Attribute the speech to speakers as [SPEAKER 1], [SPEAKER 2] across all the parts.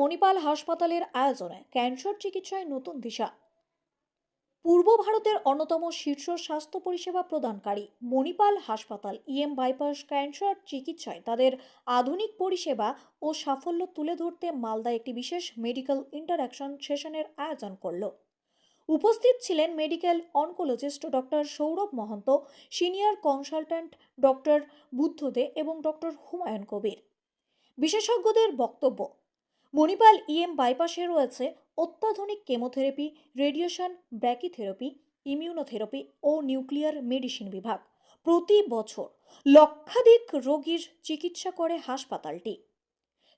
[SPEAKER 1] মণিপাল হাসপাতালের আয়োজনে ক্যান্সার চিকিৎসায় নতুন দিশা। পূর্ব ভারতের অন্যতম শীর্ষ স্বাস্থ্য পরিষেবা প্রদানকারী মণিপাল হাসপাতাল ইএম বাইপাস ক্যান্সার চিকিৎসায় তাদের আধুনিক পরিষেবা ও সাফল্য তুলে ধরতে মালদা একটি বিশেষ মেডিকেল ইন্টারাকশন সেশনের আয়োজন করল। উপস্থিত ছিলেন medical oncologist doctor Sourav Mahanta, senior consultant doctor Buddha De এবং ডক্টর হুমায়ুন কবির। বিশেষজ্ঞদের বক্তব্য মণিপাল ইএম বাইপাসে রয়েছে অত্যাধুনিক কেমোথেরাপি, রেডিয়েশন, ব্র্যাকিথেরাপি, ইমিউনোথেরাপি ও নিউক্লিয়ার মেডিসিন বিভাগ। প্রতি বছর লক্ষাধিক রোগীর চিকিৎসা করে হাসপাতালটি।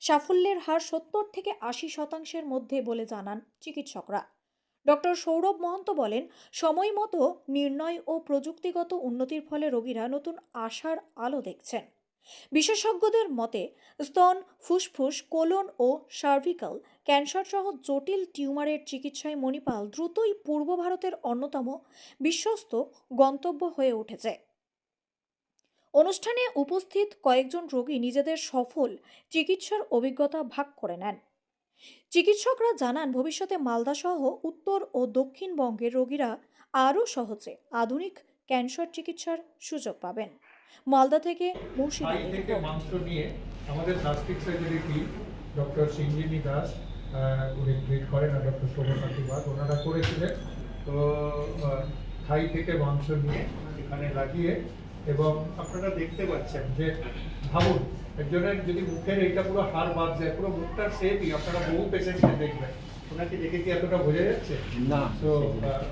[SPEAKER 1] সাফল্যের হার সত্তর থেকে আশি শতাংশের মধ্যে বলে জানান চিকিৎসকরা। ডক্টর সৌরভ মহন্ত বলেন, সময় মতো নির্ণয় ও প্রযুক্তিগত উন্নতির ফলে রোগীরা নতুন আশার আলো দেখছেন। বিশেষজ্ঞদের মতে, স্তন, ফুসফুস, কোলন ও সার্ভিক্যাল ক্যান্সার সহ জটিল টিউমারের চিকিৎসায় মণিপাল দ্রুতই পূর্ব ভারতের অন্যতম বিশ্বস্ত গন্তব্য হয়ে উঠেছে। অনুষ্ঠানে উপস্থিত কয়েকজন রোগী নিজেদের সফল চিকিৎসার অভিজ্ঞতা ভাগ করে নেন। চিকিৎসকরা জানান, ভবিষ্যতে মালদা সহ উত্তর ও দক্ষিণবঙ্গের রোগীরা আরও সহজে আধুনিক ক্যান্সার চিকিৎসার সুযোগ পাবেন। মালদা থেকে মুর্শিদাবাদ
[SPEAKER 2] থেকে মাংস নিয়ে আমাদের plastic surgery team doctor Das উনি ট্রিট করেন আর ডক্টর শোভনাথী বাগ ওনারা করেছিলেন। তো থাই থেকে মাংস নিয়ে এখানে লাগিয়ে এবং আপনারা দেখতে পাচ্ছেন যে ভাবুন একজনের যদি মুখের এইটা পুরো হাড় বাদ যায় পুরো মুখটার শেপই আপনারা বহু পেশেন্টকে দেখবেন। ওনাকে দেখে কি এতটা বোঝা যাচ্ছে?
[SPEAKER 3] না।
[SPEAKER 2] তো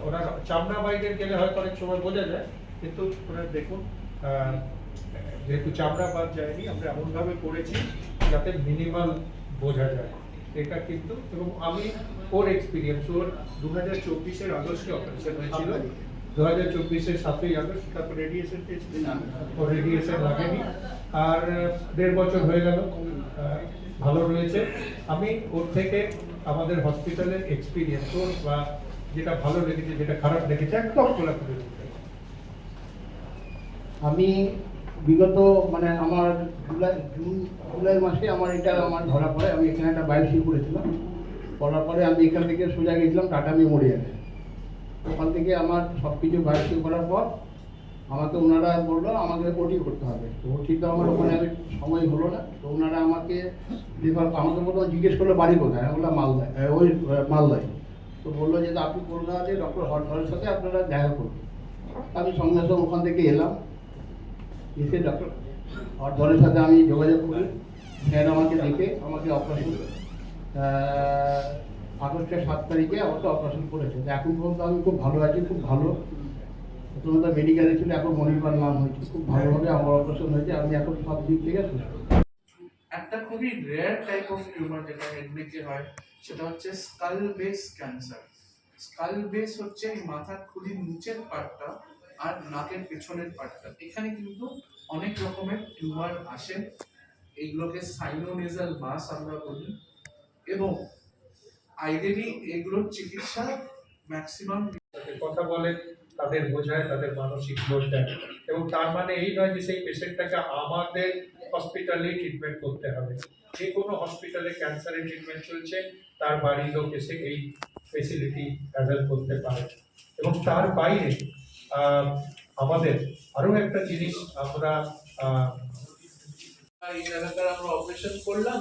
[SPEAKER 2] ওনার চামড়া বাইরে গেলে হয়তো অনেক সময় বোঝা যায় কিন্তু ওনার দেখুন যেহেতু চামড়া বাদ যায়নি, আমরা এমনভাবে করেছি যাতে মিনিমাল বোঝা যায়। এটা কিন্তু এবং আমি ওর এক্সপিরিয়েন্স ওর দু হাজার চব্বিশের আগস্টে অপারেশন হয়েছিল। দু হাজার চব্বিশের সাতই আগস্ট, তারপর রেডিয়েশন ও রেডিয়েশন লাগেনি। আর দেড় বছর হয়ে গেল। ভালো রয়েছে। আমি ওর থেকে আমাদের হসপিটালের এক্সপিরিয়েন্স ওর বা যেটা ভালো লেগেছে, যেটা খারাপ লেগেছে, একদম খোলা করে দিতে
[SPEAKER 3] আমি বিগত মানে আমার জুলাই, জুন, জুলাই মাসে আমার এটা আমার ধরা পড়ে, আমি এখানে একটা বায়োসি করেছিলাম। করার পরে আমি এখান থেকে সোজা গেছিলাম টাটা মেমোরিয়ালে। ওখান থেকে আমার সব কিছু বায়োসি করার পর আমাকে ওনারা বলল, আমাকে ওটি করতে হবে। তো ওটি তো আমার ওখানে আমি সময় হলো না। তো ওনারা আমাকে আমাকে প্রথম জিজ্ঞেস করল, বাড়ি কোথায়? আমি বললাম, মালদায়। ওই মালদায়। তো বলল যে, আপনি কলকাতাতে ডক্টর হরধরের সাথে আপনারা দেখা করুন। আমি সঙ্গে সঙ্গে ওখান থেকে এলাম। এসে ডক্টর হরধরের সাথে আমি যোগাযোগ করি। স্যার আমাকে দেখে আমাকে অপারেশন আগস্টের সাত তারিখে আমাকে অপারেশন করেছে। এখন পর্যন্ত আমি খুব ভালো আছি, খুব ভালো। প্রথমত মেডিকেলে ছিল, এখন মনিপাল নাম হয়েছে। খুব ভালোভাবে আমার অপারেশন হয়েছে, আমি এখন সব দিক থেকে সুস্থ।
[SPEAKER 4] একটা খুবই রেয়ার টাইপ অফ টিউমার যেটা হেডনেকে হয়, সেটা হচ্ছে skull base cancer skull base হচ্ছে মাথার খুলির নিচের পার্টটা আর নাকের পেছনের পার্টটা এখানে কিন্তু অনেক রকমের টিউমার আসে। এইগুলোকে সাইনোনেজাল মাস আমরা বলি। এবং আইডিয়ালি এগুলোর চিকিৎসা ম্যাক্সিমাম
[SPEAKER 2] কথা বলে, তাদের বোঝায়, তাদের মানসিক লোড দেয়। এবং তার মানে এই নয় যে সেই পেশেন্টটাকে আমাদের হসপিটালেই ট্রিটমেন্ট করতে হবে। যে কোনো হসপিটালে ক্যান্সারের ট্রিটমেন্ট চলছে, তার বাড়ির লোক এসে এই ফেসিলিটি অ্যাভেল করতে পারে। এবং তার বাইরে আমাদের আরও একটা জিনিস আমরা
[SPEAKER 4] এই জায়গাটার আমরা অপারেশন করলাম।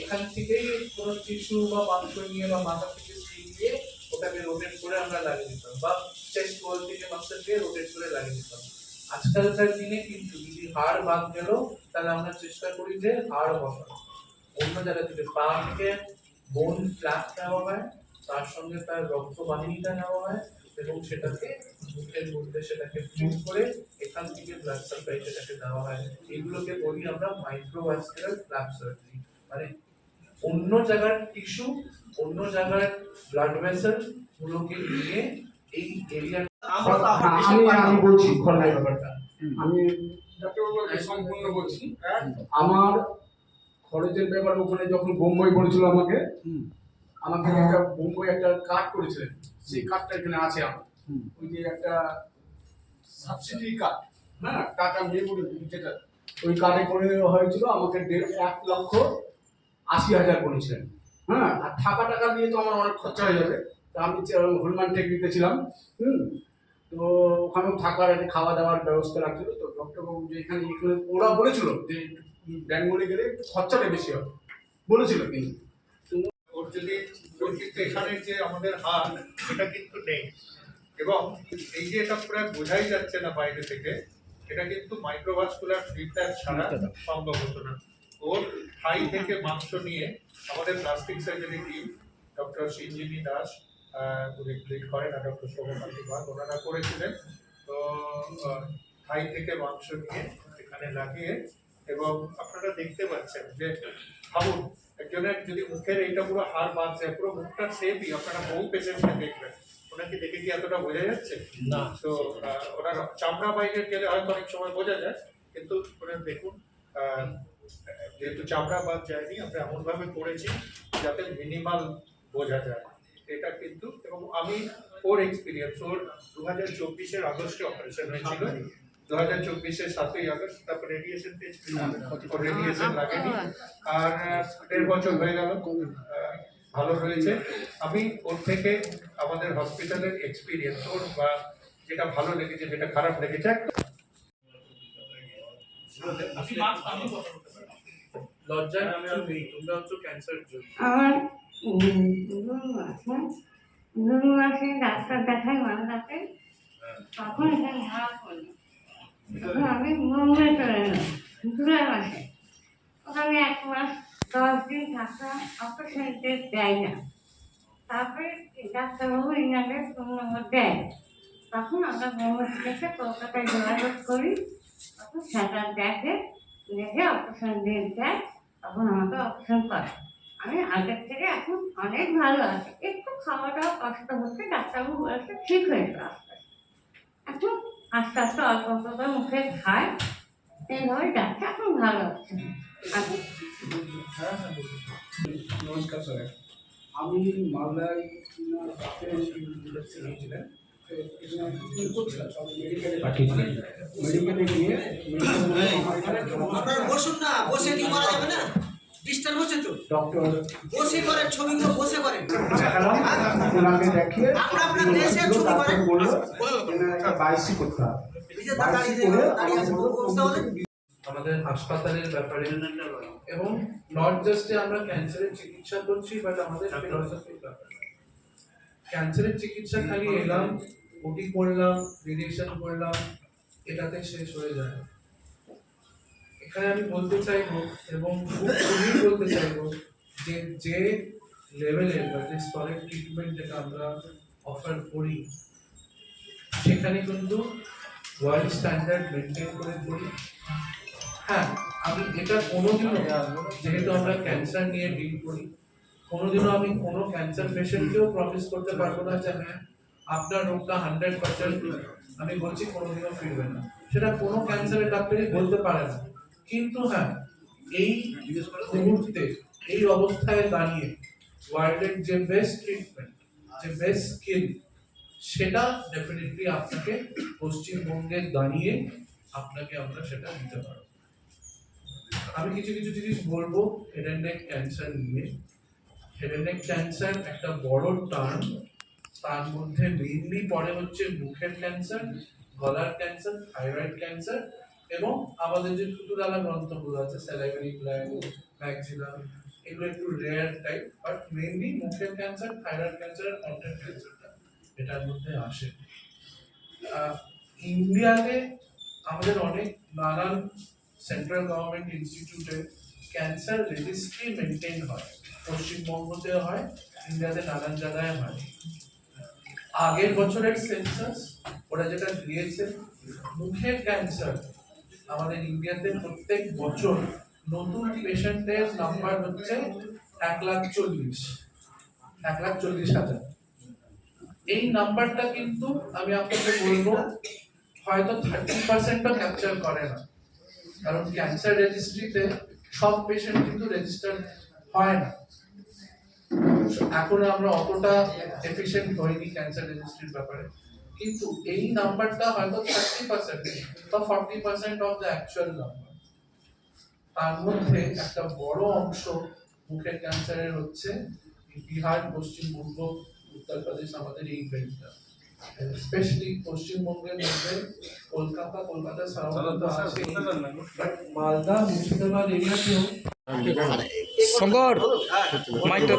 [SPEAKER 4] এখান থেকেই কোনো টিস্যু বা মাংস নিয়ে বা মাথা থেকে স্কিন ওটাকে রোটেট করে আমরা লাগিয়ে দিতাম। বা চেস্ট বল থেকে মাংস দিয়ে রোটেট করে লাগিয়ে দিতাম। আজকালকার দিনে কিন্তু যদি হাড় বাদ গেল, তাহলে আমরা চেষ্টা করি যে হাড় বসানো। অন্য জায়গা থেকে পা থেকে বোন ফ্ল্যাপ নেওয়া হয়, তার সঙ্গে তার রক্ত বাহিনীটা নেওয়া হয়। এবং সেটাকে মুখের মধ্যে সেটাকে ফিট করে এখান থেকে ব্লাড সাপ্লাই সেটাকে দেওয়া হয়। এগুলোকে বলি আমরা মাইক্রোভাস্কুলার ফ্ল্যাপ সার্জারি মানে অন্য জায়গার টিস্যু অন্য জায়গার ব্লাড ভেসেল গুলোকে নিয়ে এই এরিয়া
[SPEAKER 3] আমি আমি বলছি খন্ডাই
[SPEAKER 4] ব্যাপারটা।
[SPEAKER 3] আমি
[SPEAKER 5] সম্পূর্ণ বলছি
[SPEAKER 3] আমার খরচের ব্যাপারে ওখানে যখন বোম্বাই বলেছিল আমাকে আমাকে একটা বোম্বাই একটা কার্ড করেছিলেন। সেই কার্ডটা এখানে আছে আমার। ওই যে একটা সাবসিডি কার্ড হ্যাঁ? টাটা মেমোরি যেটা। ওই কার্ডে করে হয়েছিল আমাকে দেড় এক লক্ষ আশি হাজার করেছিলেন হ্যাঁ? আর থাকা টাকা দিয়ে তো আমার অনেক খরচা হয়ে যাবে। তা আমি হনুমান টেকনিতে ছিলাম হুম? তো ওখানেও থাকার একটা খাওয়া দাওয়ার ব্যবস্থা রাখছিল তো ডক্টরবাবু যে এখানে এখানে ওরা বলেছিল যে ব্যাঙ্গলে গেলে একটু খরচাটা বেশি হবে। বলেছিল কিন্তু।
[SPEAKER 2] যদি কিন্তু এখানের যে আমাদের হাত এটা কিন্তু নেই। এবং এই যে এটা পুরো বোঝাই যাচ্ছে না বাইরে থেকে, এটা কিন্তু মাইক্রোভাস্কুলার ফিল্টার ছাড়া সম্ভব হতো না। ওর থাই থেকে মাংস নিয়ে আমাদের plastic surgery team doctor Sanjini Das উনি লিড করেন আর ডক্টর সৌমকান্তি বাগ ওনারা করেছিলেন। তো থাই থেকে মাংস নিয়ে এখানে লাগিয়ে এবং আপনারা দেখতে পাচ্ছেন যে, ভাবুন একজনের যদি মুখের এইটা পুরো হাড় বাদ যায় পুরো মুখটা সেমই আপনারা বহু পেশেন্টকে দেখবেন। ওনাকে দেখে কি এতটা বোঝা যাচ্ছে?
[SPEAKER 3] না।
[SPEAKER 2] তো ওনার চামড়া বাইরে গেলে হয়তো অনেক সময় বোঝা যায় কিন্তু ওনার দেখুন যেহেতু চামড়া বাদ যায়নি আমরা এমনভাবে করেছি যাতে মিনিমাল বোঝা যায়। এটা কিন্তু এবং আমি ওর এক্সপিরিয়েন্স ওর দু হাজার চব্বিশের আগস্টে অপারেশন হয়েছিল। দু হাজার চব্বিশের সাতই আগস্ট তারপর রেডিয়েশন রেডিয়েশন লাগেনি আর দেড় বছর হয়ে গেল। ভালো রয়েছে আমি ওর থেকে আমাদের হসপিটালের এক্সপিরিয়েন্স ওর বা যেটা ভালো লেগেছে যেটা খারাপ লেগেছে
[SPEAKER 4] লজ্জার কিছু নেই। ক্যান্সার জন্য
[SPEAKER 6] আমার আছে। ডাক্তার দেখাই মালদাতে তখন এখানে ধরা পড়ল তখন আমি বোম্বে চলে এলাম জুলাই মাসে ওখানে এক মাস দশ দিন থাকলাম অপারেশন টেস্ট দেয় না তারপরে ডাক্তারবাবু ইনাদের ফোন নম্বর দেয় তখন আমরা বোম্বে থেকে কলকাতায় যোগাযোগ করি তখন স্যাটার দেখে দেখে অপারেশন ডেট দেয় তখন আমাকে অপারেশন করে আমি আগের থেকে এখন অনেক ভালো আছি একটু খাওয়া দাওয়া কষ্ট হচ্ছে ডাক্তারবাবু বলেছে, ঠিক হয়ে যাবে, আস্তে আস্তে। এখন আস্তে আস্তে অল্প অল্প করে মুখে খায়। এইভাবে যাচ্ছে এখন ভালো আছে আমি
[SPEAKER 3] নমস্কার স্যার। আমি মালদায় মেডিকেলে গিয়ে
[SPEAKER 7] আপনারা বসুন না বসে কি করা যাবে না? ডিস্টার্ব হচ্ছে তো? বসে করেন ছবিগুলো বসে করেন।
[SPEAKER 3] দেখিয়ে
[SPEAKER 7] আপনার আপনার দেশের ছবি করেন।
[SPEAKER 3] একটা বাইসি করতে হবে।
[SPEAKER 4] আমাদের হাসপাতালের ব্যাপারে এবং নট জাস্ট যে আমরা ক্যান্সারের চিকিৎসা করছি বাট আমাদের ফিলসফির ব্যাপারে। ক্যান্সারের চিকিৎসা খালি এলাম ওটি করলাম রেডিয়েশন করলাম এটাতে শেষ হয়ে যায়। এখানে আমি বলতে চাইব এবং খুব খুবই বলতে চাইব যে যে লেভেলের বা যে স্তরের ট্রিটমেন্ট যেটা আমরা অফার করি, সেখানে কিন্তু ওয়ার্ল্ড স্ট্যান্ডার্ড মেনটেন করে করি। হ্যাঁ আমি এটা কোনোদিনও, যেহেতু আমরা ক্যান্সার নিয়ে ডিল করি, কোনোদিনও আমি কোনো ক্যান্সার পেশেন্টকেও প্রমিস করতে পারব না যে হ্যাঁ আপনার রোগটা হান্ড্রেড পার্সেন্ট আমি বলছি, কোনোদিনও ফিরবে না। সেটা কোনো ক্যান্সারের ডাক্তারই বলতে পারে না। কিন্তু হ্যাঁ এই মুহূর্তে এই অবস্থায় দাঁড়িয়ে ওয়ার্ল্ডের যে বেস্ট ট্রিটমেন্ট যে বেস্ট স্কিল সেটা ডেফিনেটলি আপনাকে পশ্চিমবঙ্গে দাঁড়িয়ে আপনাকে আমরা সেটা দিতে পারব। আমি কিছু কিছু জিনিস বলব হেড অ্যান্ড নেক ক্যান্সার নিয়ে। হেড অ্যান্ড নেক ক্যান্সার একটা বড় টার্ম, তার মধ্যে মেইনলি পড়ে হচ্ছে মুখের ক্যান্সার গলার ক্যান্সার থাইরয়েড ক্যান্সার এবং আমাদের যে থুতুরালা গ্রন্থগুলো আছে স্যালাইভারি গ্ল্যান্ড ম্যাক্সিলা এগুলো একটু রেয়ার টাইপ বাট মেইনলি মুখের ক্যান্সার থাইরয়েড ক্যান্সার আর ক্যান্সারটা এটার মধ্যে আসে। ইন্ডিয়াতে আমাদের অনেক নানান সেন্ট্রাল গভর্নমেন্ট ইনস্টিটিউটে ক্যান্সার রেজিস্ট্রি মেনটেন হয়। পশ্চিমবঙ্গতে হয়, ইন্ডিয়াতে নানান জায়গায় হয়। আগের বছরের সেন্সাস ওরা যেটা দিয়েছে, মুখের ক্যান্সার আমাদের ইন্ডিয়াতে প্রত্যেক বছর নতুন পেশেন্টের নাম্বার হচ্ছে এক লাখ চল্লিশ, এক লাখ চল্লিশ হাজার। এই নাম্বারটা কিন্তু আমি আপনাকে বলব, হয়তো থার্টি পার্সেন্টও ক্যাপচার করে না। কারণ ক্যান্সার রেজিস্ট্রিতে সব পেশেন্ট কিন্তু রেজিস্টার হয় না। এখন আমরা অতটা এফিশিয়েন্ট হইনি ক্যান্সার রেজিস্ট্রির ব্যাপারে। কিন্তু এই নাম্বারটা হয়তো থার্টি পার্সেন্ট বা forty percent of the actual number তার মধ্যে একটা বড় অংশ মুখের ক্যান্সারের হচ্ছে বিহার পশ্চিমবঙ্গ উত্তরপ্রদেশ আমাদের এই বেল্টটা স্পেশালি পশ্চিমবঙ্গের মধ্যে কলকাতা কলকাতা সারাউন্ড আছে বাট মালদা মুর্শিদাবাদ এরিয়াতেও
[SPEAKER 5] শঙ্কর মাইকটা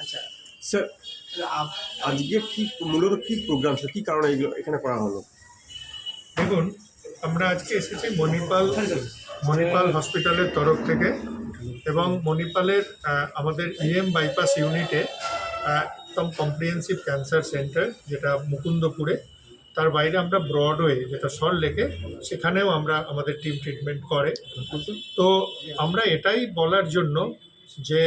[SPEAKER 7] আচ্ছা।
[SPEAKER 8] স্যার আজকে কি মূলত কি প্রোগ্রাম কি কারণে এগুলো এখানে করা হলো?
[SPEAKER 2] দেখুন, আমরা আজকে এসেছি মণিপাল মণিপাল হসপিটালের তরফ থেকে এবং মণিপালের আমাদের ইএম বাইপাস ইউনিটে একদম কম্প্রিহেন্সিভ ক্যান্সার সেন্টার যেটা মুকুন্দপুরে। তার বাইরে আমরা ব্রডওয়ে যেটা সল্ট লেকে সেখানেও আমরা আমাদের টিম ট্রিটমেন্ট করে। তো আমরা এটাই বলার জন্য যে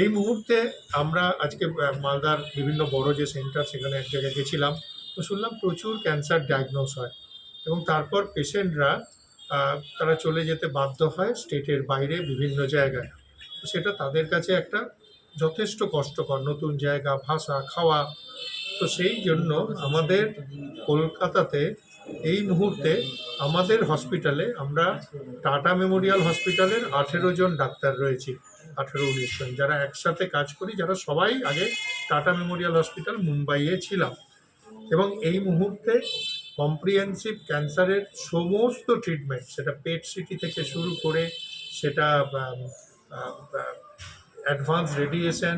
[SPEAKER 2] এই মুহূর্তে আমরা আজকে মালদার বিভিন্ন বড় যে সেন্টার, সেখানে এক জায়গায় গেছিলাম। তো শুনলাম প্রচুর ক্যান্সার ডায়াগনোস হয় এবং তারপর পেশেন্টরা তারা চলে যেতে বাধ্য হয় স্টেটের বাইরে বিভিন্ন জায়গায়। সেটা তাদের কাছে একটা যথেষ্ট কষ্টকর নতুন জায়গা, ভাষা, খাওয়া। তো সেই জন্য আমাদের কলকাতাতে এই মুহূর্তে আমাদের হসপিটালে আমরা টাটা মেমোরিয়াল হসপিটালের আঠেরো জন ডাক্তার রয়েছি। আঠেরো উনিশ জন যারা একসাথে কাজ করি, যারা সবাই আগে টাটা মেমোরিয়াল হসপিটাল মুম্বাইয়ে ছিলাম। এবং এই মুহূর্তে কম্প্রিহেন্সিভ ক্যান্সারের সমস্ত ট্রিটমেন্ট সেটা পেট সিটি থেকে শুরু করে সেটা অ্যাডভান্স রেডিয়েশন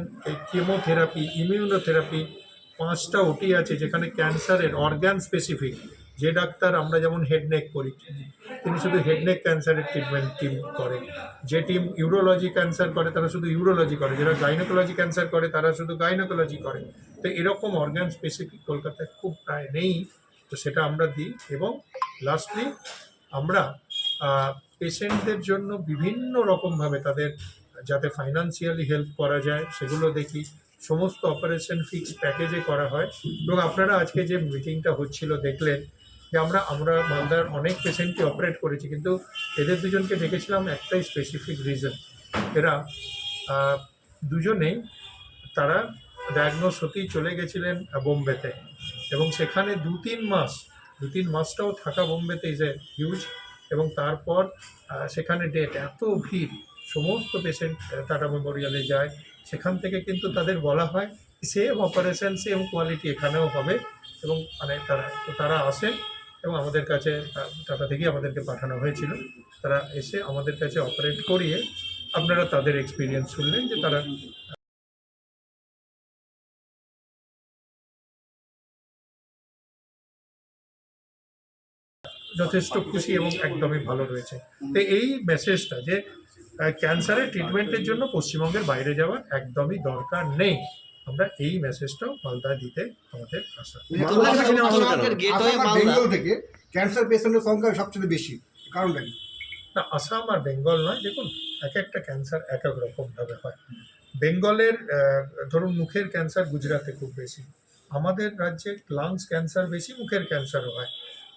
[SPEAKER 2] কেমোথেরাপি ইমিউনোথেরাপি পাঁচটা ওটি আছে যেখানে ক্যান্সারের অর্গ্যান স্পেসিফিক যে ডাক্তার আমরা যেমন হেড নেক করি, তিনি শুধু হেড নেক ক্যান্সারের ট্রিটমেন্ট টিম করে। যে টিম ইউরোলজি ক্যান্সার করে, তারা শুধু ইউরোলজি করে। যারা গাইনোকোলজি ক্যান্সার করে, তারা শুধু গাইনোকোলজি করে। তো এরকম অর্গ্যান স্পেসিফিক কলকাতায় খুব প্রায় নেই। তো সেটা আমরা দিই এবং লাস্টলি আমরা পেশেন্টদের জন্য বিভিন্ন রকমভাবে তাদের, যাতে ফাইন্যান্সিয়ালি হেল্প করা যায়, সেগুলো দেখি। সমস্ত অপারেশন ফিক্স প্যাকেজে করা হয়। এবং আপনারা আজকে যে মিটিংটা হচ্ছিল, দেখলেন যে আমরা আমরা মালদার অনেক পেশেন্টকে অপারেট করেছি, কিন্তু এদের দুজনকে ডেকেছিলাম একটাই স্পেসিফিক রিজন এরা দুজনেই তারা ডায়াগনোস হতেই চলে গেছিলেন বোম্বেতে। এবং সেখানে দু তিন মাস, দু তিন মাসটাও থাকা বোম্বেতে ইজ এ হিউজ এবং তারপর সেখানে ডেট এত ভিড়, সমস্ত পেশেন্ট টাটা মেমোরিয়ালে যায়। সেখান থেকে কিন্তু তাদের বলা হয় সেম অপারেশন সেম কোয়ালিটি এখানেও হবে এবং মানে তারা তারা আসেন এবং আমাদের কাছে টাটা থেকেই আমাদেরকে পাঠানো হয়েছিল। তারা এসে আমাদের কাছে অপারেট করিয়ে আপনারা তাদের এক্সপিরিয়েন্স শুনলেন যে তারা, যথেষ্ট খুশি এবং একদমই ভালো রয়েছে। তো এই মেসেজটা যে ক্যান্সারের ট্রিটমেন্টের জন্য পশ্চিমবঙ্গের বাইরে যাওয়ার একদমই দরকার নেই। আমরা এই মেসেজটাও মালদায় দিতে আমাদের আশা।
[SPEAKER 8] মালদা
[SPEAKER 5] বেঙ্গল থেকে ক্যান্সার পেশেন্টের সংখ্যা সবচেয়ে বেশি। কারণটা কি?
[SPEAKER 2] না আসাম আর বেঙ্গল নয় দেখুন এক একটা ক্যান্সার এক এক রকমভাবে হয়। বেঙ্গলের আহ, ধরুন মুখের ক্যান্সার গুজরাটে খুব বেশি। আমাদের রাজ্যে লাংস ক্যান্সার বেশি মুখের ক্যান্সারও হয়।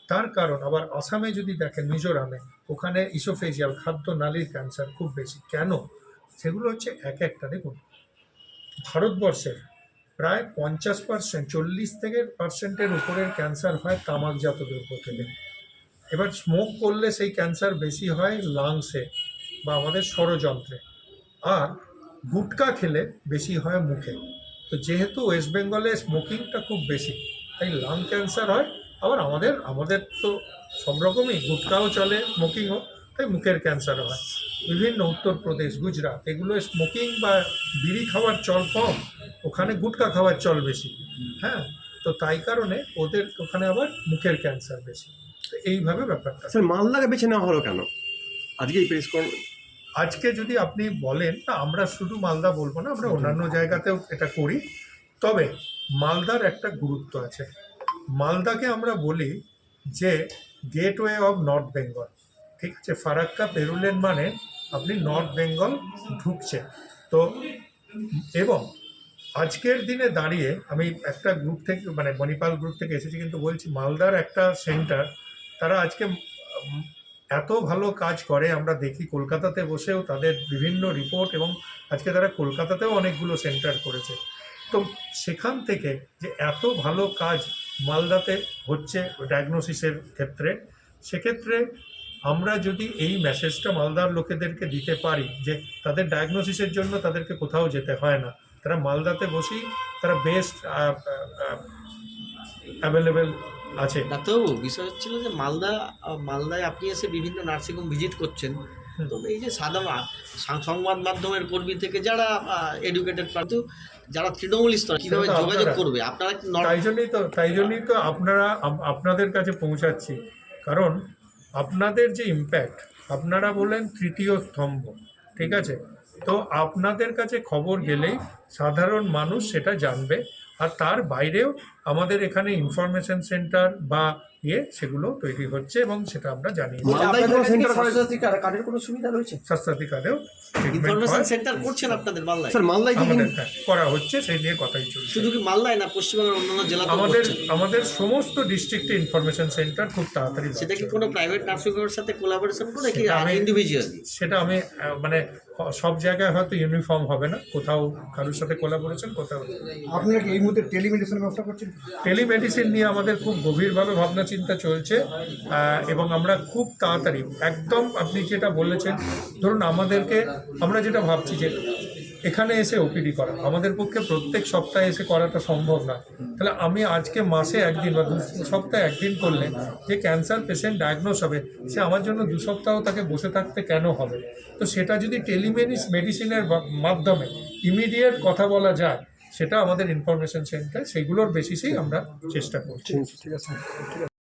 [SPEAKER 2] তার কারণ আবার আসামে যদি দেখেন মিজোরামে ওখানে ইসোফেজিয়াল খাদ্য নালীর ক্যান্সার খুব বেশি। কেন? সেগুলো হচ্ছে এক একটা দেখুন ভারতবর্ষের প্রায় পঞ্চাশ পার্সেন্ট চল্লিশ থেকে পার্সেন্টের উপরের ক্যান্সার হয় তামাকজাত দ্রব্য থেকে। এবার স্মোক করলে সেই ক্যান্সার বেশি হয় লাংসে বা আমাদের ষড়যন্ত্রে। আর গুটকা খেলে বেশি হয় মুখে। তো যেহেতু ওয়েস্ট বেঙ্গলে স্মোকিংটা খুব বেশি, তাই লাং ক্যান্সার হয়। আবার আমাদের আমাদের তো সব রকমই গুটকাও চলে স্মোকিংও মুখের ক্যান্সার হয়। বিভিন্ন উত্তরপ্রদেশ গুজরাট এগুলো স্মোকিং বা বিড়ি খাওয়ার চল কম ওখানে গুটকা খাওয়ার চল বেশি। হ্যাঁ তো তাই কারণে ওদের ওখানে আবার মুখের ক্যান্সার বেশি। তো এইভাবে ব্যাপারটা।
[SPEAKER 8] স্যার মালদাকে বেছে নেওয়া হলো কেন? আজকে এই প্রেস
[SPEAKER 2] আজকে যদি আপনি বলেন না আমরা শুধু মালদা বলব না আমরা অন্যান্য জায়গাতেও এটা করি। তবে মালদার একটা গুরুত্ব আছে। মালদাকে আমরা বলি যে গেটওয়ে অফ নর্থ বেঙ্গল ঠিক আছে, ফারাক্কা পেরুলেন মানে আপনি নর্থ বেঙ্গল ঢুকছেন। তো এবং আজকের দিনে দাঁড়িয়ে আমি একটা গ্রুপ থেকে মানে মণিপাল গ্রুপ থেকে এসেছি, কিন্তু বলছি মালদার একটা সেন্টার, তারা আজকে এত ভালো কাজ করে, আমরা দেখি কলকাতাতে বসেও তাদের বিভিন্ন রিপোর্ট এবং আজকে তারা কলকাতাতেও অনেকগুলো সেন্টার করেছে। তো সেখান থেকে যে এত ভালো কাজ মালদাতে হচ্ছে ডায়াগনোসিসের ক্ষেত্রে, সেক্ষেত্রে আমরা যদি এই মেসেজটা মালদার লোকেদেরকে দিতে পারি যে তাদের ডায়াগনোসিসের জন্য তাদেরকে কোথাও যেতে হয় না তারা মালদাতে বসেই তারা বেস্ট অ্যাভেলেবেল আছে।
[SPEAKER 7] ডাক্তারবাবু বিষয় হচ্ছিল যে মালদা মালদায় আপনি এসে বিভিন্ন নার্সিংহোম ভিজিট করছেন। তো এই যে সাধারণ সংবাদ মাধ্যমের কর্মী থেকে যারা এডুকেটেড কিন্তু যারা তৃণমূল স্তর কীভাবে যোগাযোগ করবে আপনারা
[SPEAKER 2] তাই জন্যই তো তাই জন্যই তো আপনারা আপনাদের কাছে পৌঁছাচ্ছি। কারণ আপনাদের যে ইম্প্যাক্ট আপনারা বলেন তৃতীয় স্তম্ভ, ঠিক আছে? তো আপনাদের কাছে খবর গেলেই সাধারণ মানুষ সেটা জানবে, আর তার বাইরেও আমাদের এখানে ইনফরমেশন সেন্টার বা ইয়ে সেগুলো তৈরি হচ্ছে এবং সেটা আমরা
[SPEAKER 8] জানি কোনো করা
[SPEAKER 5] কার্ডের কোনো সুবিধা রয়েছে?
[SPEAKER 2] স্বাস্থ্যসাথী কার্ডেও
[SPEAKER 7] ইনফরমেশন সেন্টার করছেন আপনাদের মালদায়?
[SPEAKER 8] স্যার মালদায়
[SPEAKER 2] আমাদের করা হচ্ছে সেই নিয়ে কথাই চলছে।
[SPEAKER 7] শুধু কি মালদায় না পশ্চিমবঙ্গের অন্যান্য জেলা
[SPEAKER 2] আমাদের আমাদের সমস্ত ডিস্ট্রিক্টে ইনফরমেশন সেন্টার খুব তাড়াতাড়ি
[SPEAKER 7] সেটা কি কোনো। প্রাইভেট নার্সিংহোমের সাথে কোলাবোরেশন করে কি ইন্ডিভিজুয়ালি
[SPEAKER 2] সেটা আমি আহ, মানে সব জায়গায় হয়তো ইউনিফর্ম হবে না। কোথাও কারোর সাথে কোলাবোরেশন কোথাও
[SPEAKER 5] আপনারা কি এই মুহূর্তে টেলিমেডিসিনের ব্যবস্থা করছেন?
[SPEAKER 2] টেলিমেডিসিন নিয়ে আমাদের খুব গভীরভাবে ভাবনা চিন্তা চলছে এবং আমরা খুব তাড়াতাড়ি, একদম আপনি যেটা বলেছেন, ধরুন আমাদেরকে, আমরা যেটা ভাবছি যে এখানে এসে ওপিডি করা, আমাদের পক্ষে প্রত্যেক সপ্তাহে এসে করাটা সম্ভব না। তাহলে আমি আজকে মাসে একদিন বা দু সপ্তাহে একদিন করলে যে ক্যান্সার পেশেন্ট ডায়াগনোস হবে, সে আমার জন্য দু সপ্তাহ তাকে বসে থাকতে কেন হবে? তো সেটা যদি টেলিমেডিস, মেডিসিনের মাধ্যমে ইমিডিয়েট কথা বলা যায় সেটা আমাদের ইনফরমেশন সেন্টার সেগুলোর বেসিসেই আমরা চেষ্টা করছি।
[SPEAKER 8] ঠিক আছে।